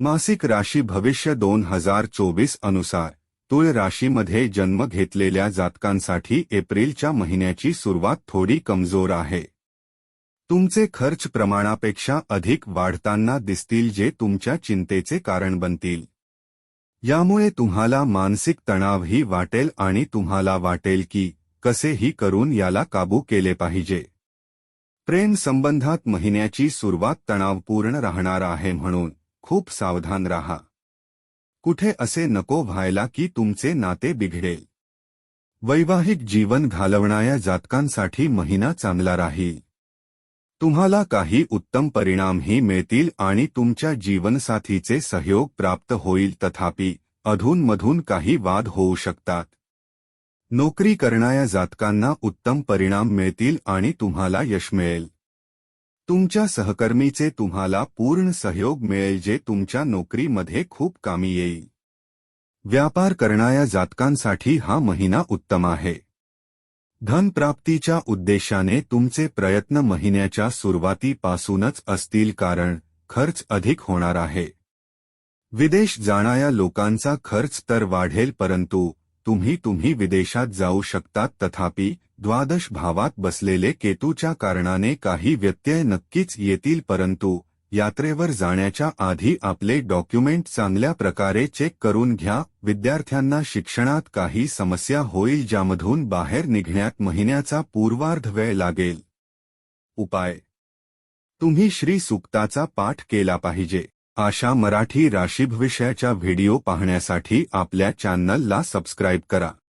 मासिक राशी भविष्य दोन हजार चोवीस अनुसार तुळ राशीमध्ये जन्म घेतलेल्या जातकांसाठी एप्रिलच्या महिन्याची सुरुवात थोडी कमजोर आहे. तुमचे खर्च प्रमाणापेक्षा अधिक वाढताना दिसतील जे तुमच्या चिंतेचे कारण बनतील. यामुळे तुम्हाला मानसिक तणावही वाटेल आणि तुम्हाला वाटेल की कसेही करून याला काबू केले पाहिजे. प्रेम संबंधात महिन्याची सुरुवात तणावपूर्ण राहणार आहे म्हणून. खूप सावधान राहा. कुठे असे नको व्हायला की तुमचे नाते बिघडेल. वैवाहिक जीवन घालवणाऱ्या जातकांसाठी महिना चांगला राहील. तुम्हाला काही उत्तम परिणामही मिळतील आणि तुमच्या जीवनसाथीचे सहयोग प्राप्त होईल. तथापि अधूनमधून काही वाद होऊ शकतात. नोकरी करणाऱ्या जातकांना उत्तम परिणाम मिळतील आणि तुम्हाला यश मिळेल. तुमच्या सहकर्मीचे तुम्हाला पूर्ण सहयोग मिळेल जे तुमच्या नोकरीमध्ये खूप कामी येईल. व्यापार करणाऱ्या जातकांसाठी हा महिना उत्तम आहे. धनप्राप्तीच्या उद्देशाने तुमचे प्रयत्न महिन्याच्या सुरुवातीपासूनच असतील कारण खर्च अधिक होणार आहे. विदेश जाणाऱ्या लोकांचा खर्च तर वाढेल परंतु तुम्ही तुम्ही विदेशात जाऊ शकतात तथापि द्वादश भावात बसलेले केतूच्या कारणाने काही व्यत्यय नक्कीच येतील परंतु यात्रेवर जाण्याच्या आधी आपले डॉक्युमेंट चांगल्या प्रकारे चेक करून घ्या. विद्यार्थ्यांना शिक्षणात काही समस्या होईल ज्यामधून बाहेर निघण्यात महिन्याचा पूर्वार्ध वेळ लागेल. उपाय. तुम्ही श्री सुक्ताचा पाठ केला पाहिजे. अशा मराठी राशीभविषयाच्या व्हिडिओ पाहण्यासाठी आपल्या चॅनलला सबस्क्राईब करा.